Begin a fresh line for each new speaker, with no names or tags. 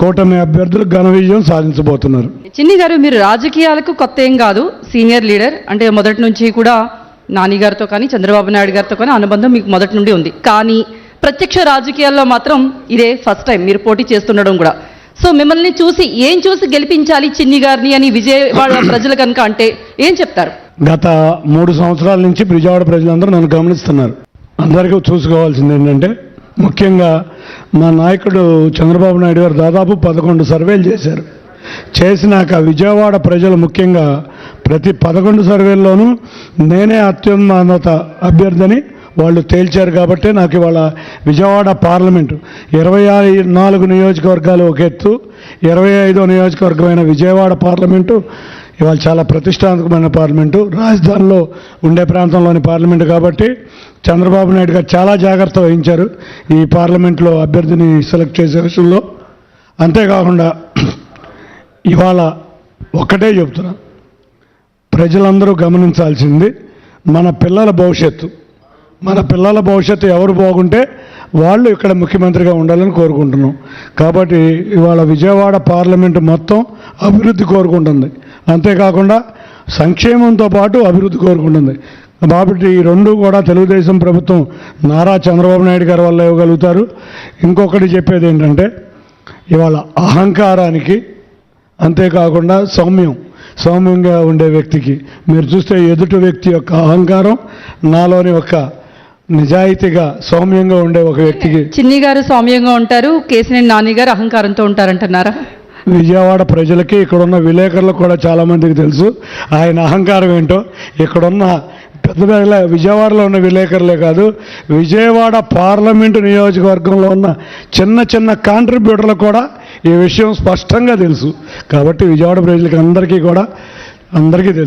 కూటమి అభ్యర్థులు ఘన విజయం సాధించబోతున్నారు.
చిన్ని గారు మీరు రాజకీయాలకు కొత్త ఏం కాదు. సీనియర్ లీడర్ అంటే మొదటి నుంచి కూడా నాని గారితో కానీ చంద్రబాబు నాయుడు గారితో కానీ అనుబంధం మీకు మొదటి నుండి ఉంది. కానీ ప్రత్యక్ష రాజకీయాల్లో మాత్రం ఇదే ఫస్ట్ టైం మీరు పోటీ చేస్తుండడం కూడా. సో మిమ్మల్ని చూసి ఏం చూసి గెలిపించాలి చిన్ని గారిని అని విజయవాడ ప్రజలు కనుక అంటే ఏం చెప్తారు?
గత మూడు సంవత్సరాల నుంచి విజయవాడ ప్రజలందరూ నన్ను గమనిస్తున్నారు. అందరికీ చూసుకోవాల్సింది ఏంటంటే ముఖ్యంగా మా నాయకుడు చంద్రబాబు నాయుడు గారు దాదాపు పదకొండు సర్వేలు చేశారు. చేసినాక విజయవాడ ప్రజలు ముఖ్యంగా ప్రతి పదకొండు సర్వేల్లోనూ నేనే అత్యున్నత అభ్యర్థిని వాళ్ళు తేల్చారు కాబట్టి నాకు ఇవాళ విజయవాడ పార్లమెంటు ఇరవై నాలుగు నియోజకవర్గాలు ఒక ఎత్తు ఇరవై ఐదో నియోజకవర్గమైన విజయవాడ పార్లమెంటు ఇవాళ చాలా ప్రతిష్టాత్మకమైన పార్లమెంటు. రాజధానిలో ఉండే ప్రాంతంలోని పార్లమెంటు కాబట్టి చంద్రబాబు నాయుడు గారు చాలా జాగ్రత్త వహించారు ఈ పార్లమెంట్లో అభ్యర్థిని సెలెక్ట్ చేసే విషయంలో. అంతేకాకుండా ఇవాళ ఒక్కటే చెప్తున్నా. ప్రజలందరూ గమనించాల్సింది మన పిల్లల భవిష్యత్తు. మన పిల్లల భవిష్యత్తు ఎవరు బాగుంటే వాళ్ళు ఇక్కడ ముఖ్యమంత్రిగా ఉండాలని కోరుకుంటున్నాం. కాబట్టి ఇవాళ విజయవాడ పార్లమెంటు మొత్తం అభివృద్ధి కోరుకుంటుంది. అంతేకాకుండా సంక్షేమంతో పాటు అభివృద్ధి కోరుకుంటుంది. కాబట్టి ఈ రెండు కూడా తెలుగుదేశం ప్రభుత్వం నారా చంద్రబాబు నాయుడు గారి వల్ల ఇవ్వగలుగుతారు. ఇంకొకటి చెప్పేది ఏంటంటే ఇవాళ అహంకారానికి అంతేకాకుండా సౌమ్యం సౌమ్యంగా ఉండే వ్యక్తికి. మీరు చూస్తే ఎదుటి వ్యక్తి యొక్క అహంకారం నాలోని ఒక నిజాయితీగా సౌమ్యంగా ఉండే ఒక వ్యక్తికి
చిన్ని గారు సౌమ్యంగా ఉంటారు కేసినేని నాని గారు అహంకారంతో ఉంటారంటున్నారా?
విజయవాడ ప్రజలకి ఇక్కడున్న విలేకరులకు కూడా చాలామందికి తెలుసు. ఆయన అహంకారం ఏంటో? ఇక్కడున్న పెద్ద పెద్ద విజయవాడలో ఉన్న విలేకరులే కాదు విజయవాడ పార్లమెంటు నియోజకవర్గంలో ఉన్న చిన్న చిన్న కాంట్రిబ్యూటర్లకు కూడా ఈ విషయం స్పష్టంగా తెలుసు. కాబట్టి విజయవాడ ప్రజలకి అందరికీ కూడా అందరికీ తెలుసు.